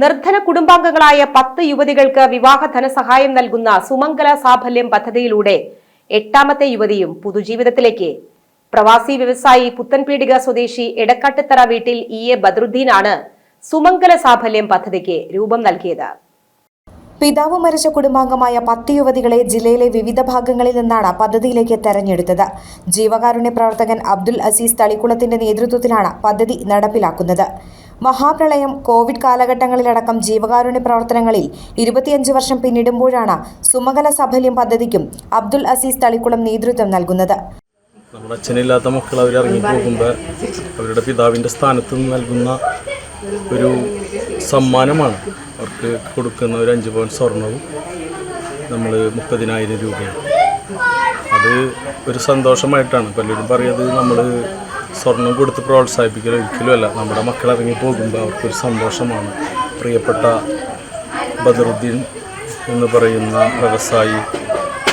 നിർധന കുടുംബാംഗങ്ങളായ പത്ത് യുവതികൾക്ക് വിവാഹ ധനസഹായം നൽകുന്ന സുമംഗല സാഫല്യം പദ്ധതിയിലൂടെ എട്ടാമത്തെ യുവതിയും പുതുജീവിതത്തിലേക്ക്. പ്രവാസി വ്യവസായി പുത്തൻപീടിക സ്വദേശി എടക്കാട്ടുത്തറ വീട്ടിൽ ഇ എ ബദ്രുദ്ദീനാണ് സുമംഗല സാഫല്യം പദ്ധതിക്ക് രൂപം നൽകിയത്. പിതാവ് മരിച്ച കുടുംബാംഗമായ പത്ത് യുവതികളെ ജില്ലയിലെ വിവിധ ഭാഗങ്ങളിൽ നിന്നാണ് പദ്ധതിയിലേക്ക് തെരഞ്ഞെടുത്തത്. ജീവകാരുണ്യ പ്രവർത്തകൻ അബ്ദുൽ അസീസ് തളിക്കുളത്തിന്റെ നേതൃത്വത്തിലാണ് പദ്ധതി നടപ്പിലാക്കുന്നത്. മഹാപ്രളയം കോവിഡ് കാലഘട്ടങ്ങളിലടക്കം ജീവകാരുണ്യ പ്രവർത്തനങ്ങളിൽ ഇരുപത്തിയഞ്ച് വർഷം പിന്നിടുമ്പോഴാണ് സുമകല സഫല്യം പദ്ധതിക്കും അബ്ദുൽ അസീസ് തളിക്കുളം നേതൃത്വം നൽകുന്നത്. നമ്മുടെ അച്ഛനില്ലാത്ത മക്കൾ അവർ ഇറങ്ങി പോകുമ്പോൾ അവരുടെ പിതാവിന്റെ സ്ഥാനത്ത് നിന്ന് നൽകുന്ന ഒരു സമ്മാനമാണ്. അവർക്ക് കൊടുക്കുന്ന ഒരു അഞ്ച് പവൻ സ്വർണവും നമ്മൾ മുപ്പതിനായിരം രൂപയാണ് അത് ഒരു സന്തോഷമായിട്ടാണ്. പലരും പറയുന്നത് നമ്മൾ സ്വർണം കൊടുത്ത് പ്രോത്സാഹിപ്പിക്കൽ ഒരിക്കലുമല്ല നമ്മുടെ മക്കൾ ഇറങ്ങി പോകുമ്പോൾ അവർക്കൊരു സന്തോഷമാണ്. പ്രിയപ്പെട്ട ബദറുദ്ദീൻ എന്ന് പറയുന്ന വ്യവസായി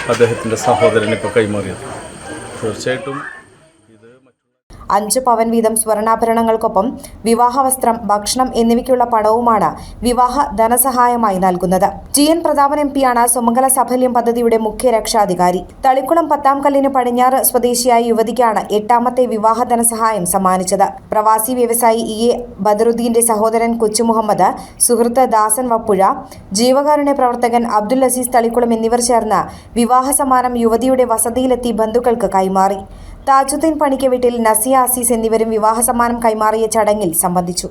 അദ്ദേഹത്തിന്റെ സഹോദരനെ ഇപ്പോൾ കൈമാറിയത്. തീർച്ചയായിട്ടും അഞ്ച് പവൻ വീതം സ്വർണാഭരണങ്ങൾക്കൊപ്പം വിവാഹവസ്ത്രം ഭക്ഷണം എന്നിവയ്ക്കുള്ള പണവുമാണ് വിവാഹ ധനസഹായമായി നൽകുന്നത്. ജി എൻ പ്രതാപൻ എം പിയാണ് സുമംഗല സഫല്യം പദ്ധതിയുടെ മുഖ്യ രക്ഷാധികാരി. തളിക്കുളം പത്താം കല്ലിന് പടിഞ്ഞാറ് സ്വദേശിയായ യുവതിക്കാണ് എട്ടാമത്തെ വിവാഹ ധനസഹായം സമ്മാനിച്ചത്. പ്രവാസി വ്യവസായി ഇ. എ. ബദറുദ്ദീന്റെ സഹോദരൻ കൊച്ചു മുഹമ്മദ് സുഹൃത്ത് ദാസൻ വപ്പുഴ ജീവകാരുണ്യ പ്രവർത്തകൻ അബ്ദുൽ അസീസ് തളിക്കുളം എന്നിവർ ചേർന്ന് വിവാഹ സമ്മാനം യുവതിയുടെ വസതിയിലെത്തി ബന്ധുക്കൾക്ക് കൈമാറി. താജുദ്ദീൻ പണിക്കവീട്ടിൽ നസിയ അസീസ് എന്നിവരും വിവാഹ സമ്മാനം കൈമാറിയ ചടങ്ങിൽ സംബന്ധിച്ചു